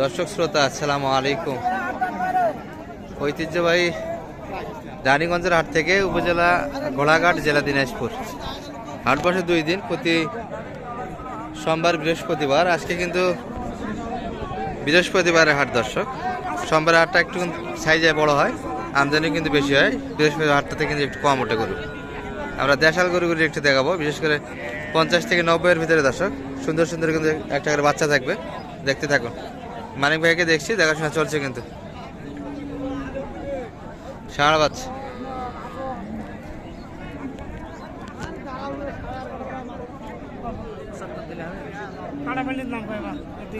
দর্শক শ্রোতা, আসসালামু আলাইকুম। ঐতিহ্যবাহী রানীগঞ্জের হাট থেকে উপজেলা ঘোড়াঘাট জেলা দিনাজপুর। হাট বসে দুই দিন, প্রতি সোমবার বৃহস্পতিবার। আজকে কিন্তু বৃহস্পতিবারের হাট দর্শক। সোমবার হাটটা একটু সাইজে বড় হয় আমদানি কিন্তু বেশি হয়। বৃহস্পতিবার হাটটাতে কিন্তু একটু কম ওঠে গরু। আমরা দেশাল গরুগুলি একটু দেখাবো, বিশেষ করে পঞ্চাশ থেকে নব্বইয়ের ভিতরে দর্শক। সুন্দর সুন্দর কিন্তু একটা করে বাচ্চা থাকবে। দেখতে থাকুন। মানিক ভাইকে দেখছি, দেখাশোনা চলছে কিন্তু। সারা বাচ্চা।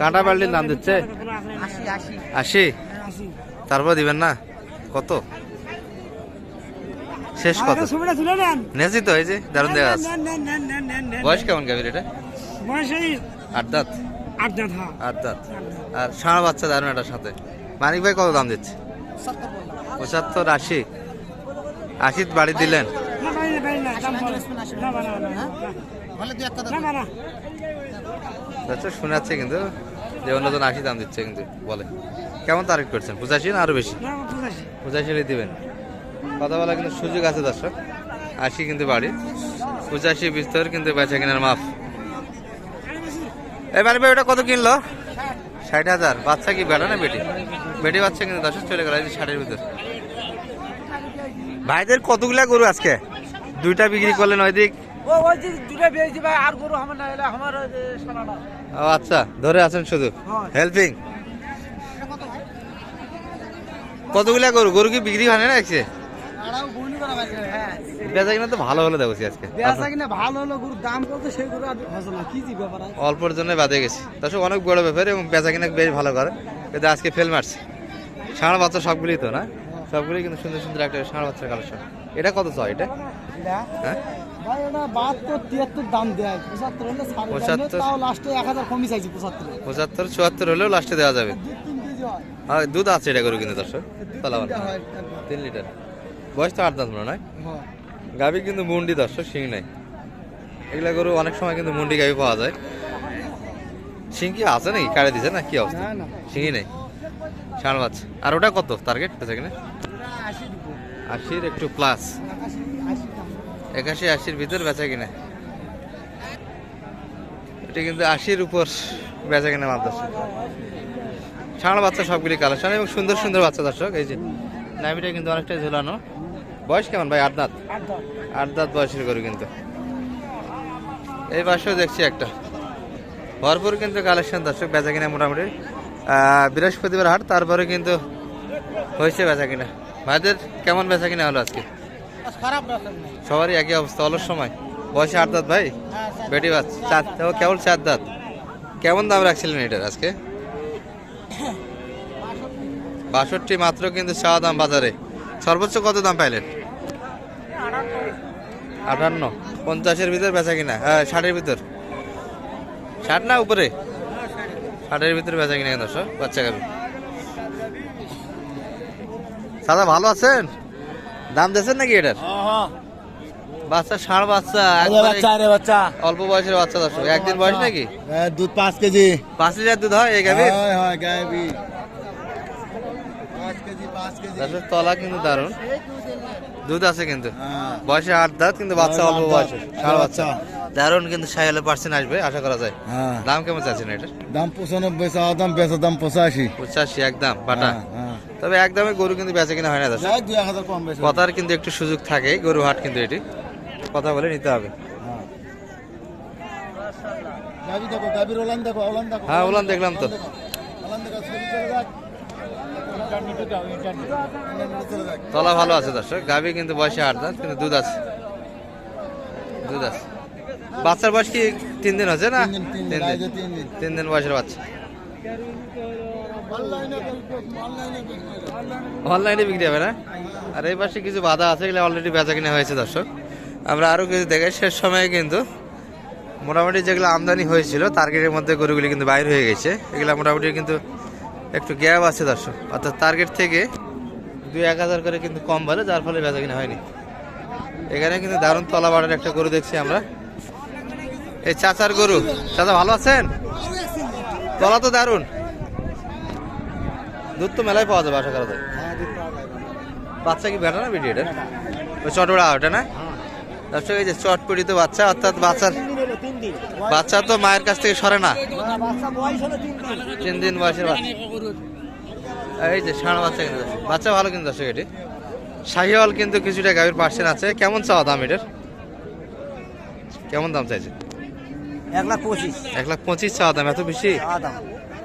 কাঁটা বাল্টির দাম দিচ্ছে আশি? তারপর দিবেন না? কত? শেষ কত নেছি তো এই যে দারুণ দেওয়া আছে। বয়স কেমন গাভীর এটা? বয়স এই আট দাঁত। আট দাঁত হ্যাঁ। আট দাঁত। আর ষাঁড় বাচ্চা দারুণ এটার সাথে। মানিক ভাই কত দাম দিচ্ছে? পঁচাত্তর আশি। আশি বাড়ি দিলেন। আচ্ছা শোনাচ্ছে কিন্তু যে অন্যজন আশি দাম দিচ্ছে কিন্তু বলে। কেমন তারিখ করছেন? পঁচাশি না আরও বেশি? পঁচাশি। দিবেন। কথা বলা কিন্তু সুযোগ আছে দর্শক। আশি কিন্তু বাড়ি। পঁচাশি বিস্তর কিন্তু বেচা কেনার মাপ। এবার ভাই ওটা কত কিনলো? ষাট হাজার। বাচ্চা কি বেটা না বেটি? বেটি বাচ্চা কিন্তু দর্শক চলে গেল ষাটের ভিতর। ভাইদের কতগুলা গরু আজকে? দুইটা বিক্রি করলেন ওই দিক। ও আচ্ছা ধরে আছেন শুধু। হ্যাঁ। হেল্পিং কতগুলা গরু? গরু কি বিক্রি হয় না আজকে আড়াও গুলি করা ভাই হ্যাঁ বেচা কিনা তো ভালো হলে দেখছি আজকে। বেচা কিনা ভালো হলো গরুর দাম বলতে সেই গরু আর হচ্ছে না কি জি ব্যাপার আছে? অল্পর জন্য বাদে গেছি। দর্শক অনেক বড় ব্যাপার এবং বেচা কিনা বেশ ভালো করে। কিন্তু আজকে ফেল মারছে। ষাঁড় বাচ্চা সবগুলি তো না? সবগুলি কিন্তু সুন্দর সুন্দর একটা ষাঁড় বাচ্চার কালেকশন এটা কত চাও এটা? হ্যাঁ? পঁচাত্তর হলে সাড়ে দাম নেই, 75 তাও লাস্টে এক হাজার কমই চাইছি পঁচাত্তর। পঁচাত্তর চুয়াত্তর হলেও লাস্টে দেওয়া যাবে। হয়। দুধ আছে এটা গরু কিন্তু দর্শক। তিন লিটার। বয়স তো আট দাঁত মনে হ্যাঁ। গাভী কিন্তু মুন্ডি দর্শক শিং নাই। এগুলা গরু অনেক সময় কিন্তু মুন্ডি গাভী পাওয়া যায়। শিং কি আছে নাকি? কাড়ে দিছে না? কি অবস্থা? শিঙি নেই। ষাঁড় বাচ্চা। আর ওটা কত? টার্গেট আছে কিনা? আশির একটু প্লাস একাশি আশির ভিতর বেচা কিনা। এটা কিন্তু আশির উপর বেচা কিনা মাপ দর্শক ষাঁড় বাচ্চা সবগুলি কালেকশন এবং সুন্দর সুন্দর বাচ্চা দর্শক। এই যে নামিটা কিন্তু অনেকটাই ঝুলানো। বয়স কেমন ভাই আট দাঁত? আট দাঁত। বয়সের গরু কিন্তু। এই পাশেও দেখছি একটা। ভরপুর কিন্তু কালেকশন দর্শক বেচা কিনা মোটামুটি। বৃহস্পতিবার হাট তারপরে কিন্তু হয়েছে বেচা কিনা। ভাইদের কেমন বেচা কিনা হলো আজকে? খারাপ সবারই একই অবস্থা অলস সময়। বয়সে আট দাঁত ভাই? হ্যাঁ বেটি বাস চার ও কেবল চার দাঁত। কেমন দাম রাখছিলেন এটার আজকে? বাষট্টি মাত্র কিন্তু চাওয়া দাম বাজারে। সর্বোচ্চ কত দাম পাইলেন? আটান্ন। পঞ্চাশের ভিতর বেচা কিনা? হ্যাঁ ষাটের ভিতর। ষাট না উপরে? ষাটের ভিতরে বেচা কিনা দর্শক বাচ্চা গাবি দাদা ভালো আছেন? দাম দিয়েছেন নাকি এটার? বাচ্চা ষাঁড় বাচ্চা একবারে বাচ্চা অল্প বয়সের বাচ্চা দর্শক। একদিন বয়স নাকি? হ্যাঁ, দুধ পাঁচ কেজি। পাঁচ লিটার দুধ হয় এই গাভীর হয় হয় গাবি পাঁচ কেজি পাঁচ কেজি দর্শক তলা কিন্তু দারুণ। দুধ আছে কিন্তু। হ্যাঁ। বয়সে আট দাঁত কিন্তু বাচ্চা অল্প ষাঁড় আট বাচ্চা। দারুণ কিন্তু সাইলে পার্সেন্ট আসবে আশা করা যায়। হ্যাঁ। দাম কেমন চাচ্ছেন এটার দাম পঁচানব্বই চাওয়া দাম বেচা দাম পঁচাশি। পঁচাশি একদম বাটা। হ্যাঁ। তবে একদমে গরু কিন্তু বেচা কিনা হয় না বেশি কথার কিন্তু একটু সুযোগ থাকে গরু হাট কিন্তু এটি। কথা বলে নিতে হবে। হ্যাঁ। হ্যাঁ ওলান দেখলাম তো। তলা ভালো আছে দর্শক গাভী কিন্তু বয়সে আট দাঁত কিন্তু দুধ আছে। দুধ আছে। বাচ্চার বয়স কি তিন দিন হচ্ছে না? তিন দিন, তিন দিন, বয়সের বাচ্চা। অনলাইনে অনলাইনে বিক্রি অনলাইনে বিক্রি হবে না? আর এই পাশে কিছু বাধা আছে এগুলো অলরেডি বেচা কিনা হয়েছে দর্শক। আমরা আরও কিছু দেখাই শেষ সময়ে কিন্তু মোটামুটি যেগুলো আমদানি হয়েছিল টার্গেটের মধ্যে গরুগুলি কিন্তু বাইর হয়ে গেছে। এগুলো মোটামুটি কিন্তু একটু গ্যাপ আছে দর্শক। অর্থাৎ টার্গেট থেকে দুই এক হাজার করে কিন্তু কম বলে, যার ফলে বেচা কিনা হয়নি। এখানে কিন্তু দারুণ তলা বাড়ার একটা গরু দেখছি আমরা। এই চাচার গরু, চাচা ভালো আছেন? তলা তো দারুণ। দুধ তো মেলায় পাওয়া যাবে, আশা করা যায়। বাচ্চা কি বেটা না বেটি এটা? ওই চটবড়া ওটা না? দর্শক, এই যে চটপড়িত বাচ্চা, অর্থাৎ বাচ্চার বাচ্চা তো মায়ের কাছ থেকে সরে না। তিন দিন বয়সের বাচ্চা। এই যে ষাঁড় বাচ্চা কিন্তু। বাচ্চা ভালো কিন্তু দর্শক এটি। শাহিওয়াল কিন্তু কিছুটা গাভীর পার্সেন্ট আছে। কেমন চাওয়া দাম এটার? কেমন দাম চাইছে এক লাখ পঁচিশ। এক লাখ পঁচিশ চাওয়া দাম এত বেশি?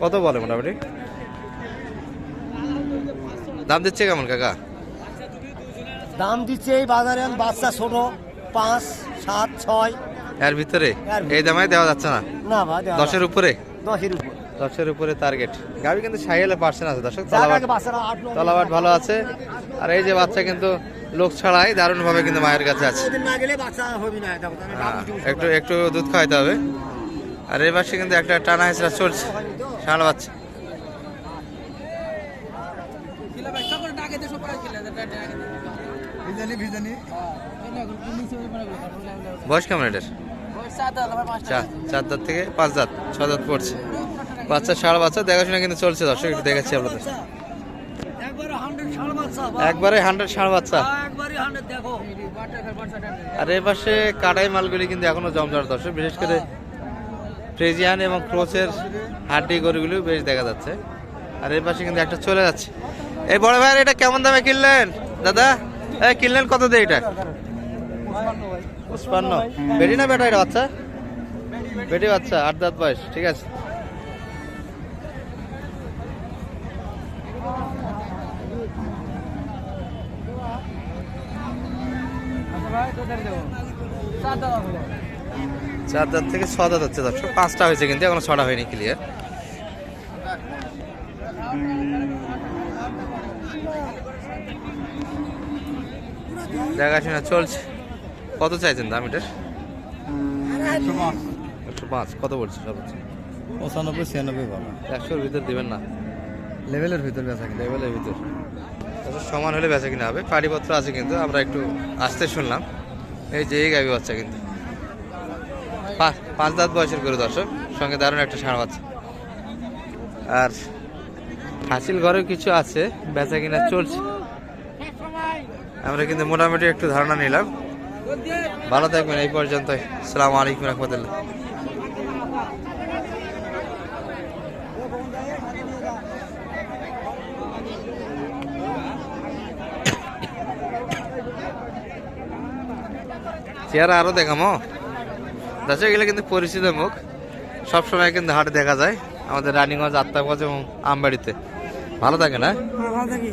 কত বলে মোটামুটি? দাম দিচ্ছে কেমন কাকা? দাম দিচ্ছে এই বাজারে বাচ্চা ছোট পাঁচ সাত ছয়। এর ভিতরে? এই দামে দেওয়া যাচ্ছে না? না দেওয়া দশের উপরে। দশের উপর। দশের উপরে টার্গেট গাভী কিন্তু সাইয়েলে পার্সেন্ট আছে দর্শক তলাবাট। ভালো আছে। আর এই যে বাচ্চা কিন্তু লোক ছাড়াই দারুণ ভাবে কিন্তু মায়ের কাছে আছে। হ্যাঁ, একটু একটু দুধ খাওয়াইতে হবে। আর এই পাশে কিন্তু একটা টানা হেঁচড়া চলছে ষাঁড় বাচ্চা। ভিজানি বয়স কেমন এটার? চার চার দাঁত। থেকে পাঁচ দাঁত ছ দাঁত পড়ছে। বাচ্চা ষাঁড় বাচ্চা দেখাশোনা কিন্তু চলছে দর্শক একটু দেখাচ্ছি আপনাদের। একবারে হান্ড্রেড বাচ্চা ষাঁড় দেখো। আর পাশে কাটাই মালগুলি কিন্তু এখনও জমজমাট দর্শক বিশেষ করে ফ্রেজিয়ান এবং ক্রোচের হাড্ডি গরুগুলো বেশ দেখা যাচ্ছে। আর এর পাশে কিন্তু একটা চলে যাচ্ছে। এই বড় ভাইয়ের এটা কেমন দামে কিনলেন? দাদা এই কিনলেন কত দিয়ে এটা? পুষ্পান্ন বেটি না বেটা এটা বাচ্চা? বেটি বাচ্চা আট দাঁত বয়স ঠিক আছে। চার দাঁত থেকে ছ দাঁত হচ্ছে দর্শক পাঁচটা হয়েছে কিন্তু এখনও ছটা হয়নি ক্লিয়ার দেখাশোনা চলছে। কত চাইছেন দাম এটার? একশো পাঁচ। কত বলছে সর্বোচ্চ পঁচানব্বই ছিয়ানব্বই বাবা একশোর ভিতর দেবেন না? লেভেলের ভিতর বেচা কিনা। লেভেলের ভিতর। সমান হলে বেচা কিনা হবে। পাড়িপত্র আছে কিন্তু আমরা একটু আসতে শুনলাম। এই যে এই গাভি বাচ্চা কিন্তু। পাঁচ দাঁত বয়সের করে দর্শক সঙ্গে দারুণ একটা ষাঁড় বাচ্চা। আর হাসিল ঘরেও কিছু আছে বেচা কিনা চলছে। আমরা কিন্তু মোটামুটি একটু ধারণা নিলাম। ভালো থাকবেন, এই পর্যন্ত সালাম আলাইকুম চেহারা আরও দেখামো? দর্শক এগুলো কিন্তু পরিচিত মুখ। সবসময় কিন্তু হাট দেখা যায়, আমাদের রানিগঞ্জ, আত্মাগঞ্জ এবং আমবাড়িতে। ভালো থাকে না ভালো থাকি।